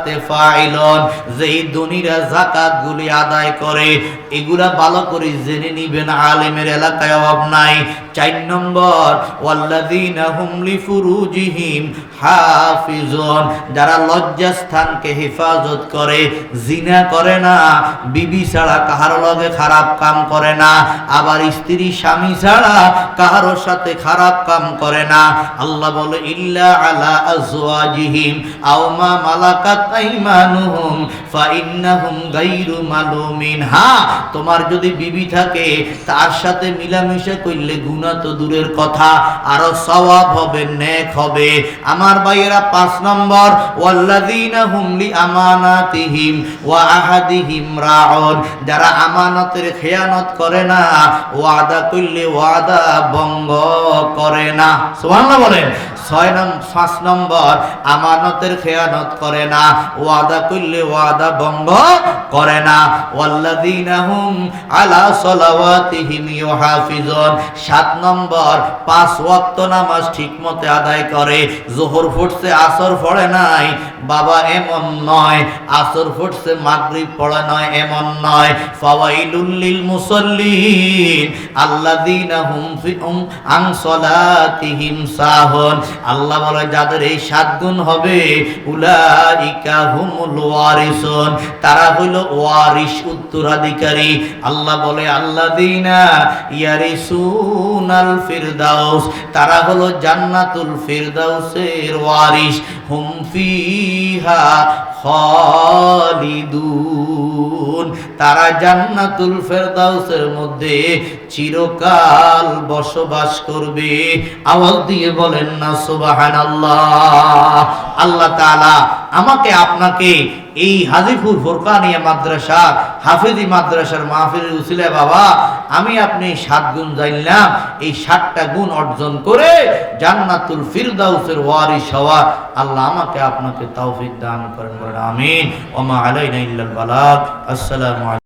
যাকাতে ফাইলন। যেই ধনীরা জাকাত গুলি আদায় করে, এগুলা ভালো করে জেনে নিবেন আলেমের এলাকায় অভাব নাই। চার নম্বর, ওয়াল্লাযীনা হুম লিফুরুজিহিম হাফিজুন। যারা লজ্জাস্থানকে হেফাজত করে, জিনা করে না, বিবি ছাড়া কাহার লগে খারাপ কাম করে না, আবার স্ত্রী, স্বামী ছাড়া কাহারোর সাথে খারাপ কাম করে না। আল্লাহ বলে, ইল্লা আলা আজওয়াজিহিম, আও মালাকাত আইমানুহুম, ফাইন্নাহুম গায়রু মালুমিন। হ্যাঁ তোমার যদি বিবি থাকে, তার সাথে মিলামিশা করলে গুনাহ তো দূরের কথা, আরও সওয়াব হবে, নেক হবে। আমার ভাইয়েরা, পাঁচ নম্বর, ওয়াল্লাযীনা হুম লি আমানাতিহিম ওয়া আহাদিহিম রাউন। যারা আমানতের খেয়ানত করে না, ওয়াদা করলে ওয়াদা ভঙ্গ করে না। সুবহানাল্লাহ বলেন। ছয় নং পাঁচ নম্বর, আমানতের খেয়ানত করে না। ওয়াদা করলে ওয়াদা ভঙ্গ করে না। আলা সালাওয়াতিহিম ইউহাফিজুন। সাত নম্বর, পাঁচ ওয়াক্ত নামাজ ঠিকমতো আদায় করে। ফুটছে, আসর পড়ে নাই। বাবা এমন নয়, আসর ফুটছে, মাগরিব পড়ে নয়, এমন নয়। ফাওয়াইলুল লিল মুসাল্লিন। আন সালাতিহিম সাহুন। আল্লাহ বলে, যাদের এই সাত গুণ হবে, উলাইকা তারা হইল ওয়ারিস উত্তরাধিকারী। আল্লাহ বলে, আল্লাযীনা ইয়ারিসুনাল ফিরদাউস তারা হলো জান্নাতুল ফিরদাউসের ওয়ারিস। হুম ফিহা খালিদুন, তারা জান্নাতুল ফেরদাউসের মধ্যে চিরকাল বসবাস করবে। আওয়াজ দিয়ে বলেন না, সুবহানাল্লাহ। আল্লাহ তাআলা আমাকে আপনাকে এই হাজিপুর ফোরকানিয়া মাদ্রাসা, হাফেজি মাদ্রাসার মাহফিলের উসিলে বাবা, আমি আপনি সাত গুণ জানলাম, এই সাতটা গুণ অর্জন করে জান্নাতুল ফিরদাউসের ওয়ারিস হওয়া আল্লাহ আমাকে আপনাকে তৌফিক দান করেন বলেন, আমিন। ওমা আলাইনা ইল্লাল বালাগ। আসসালামু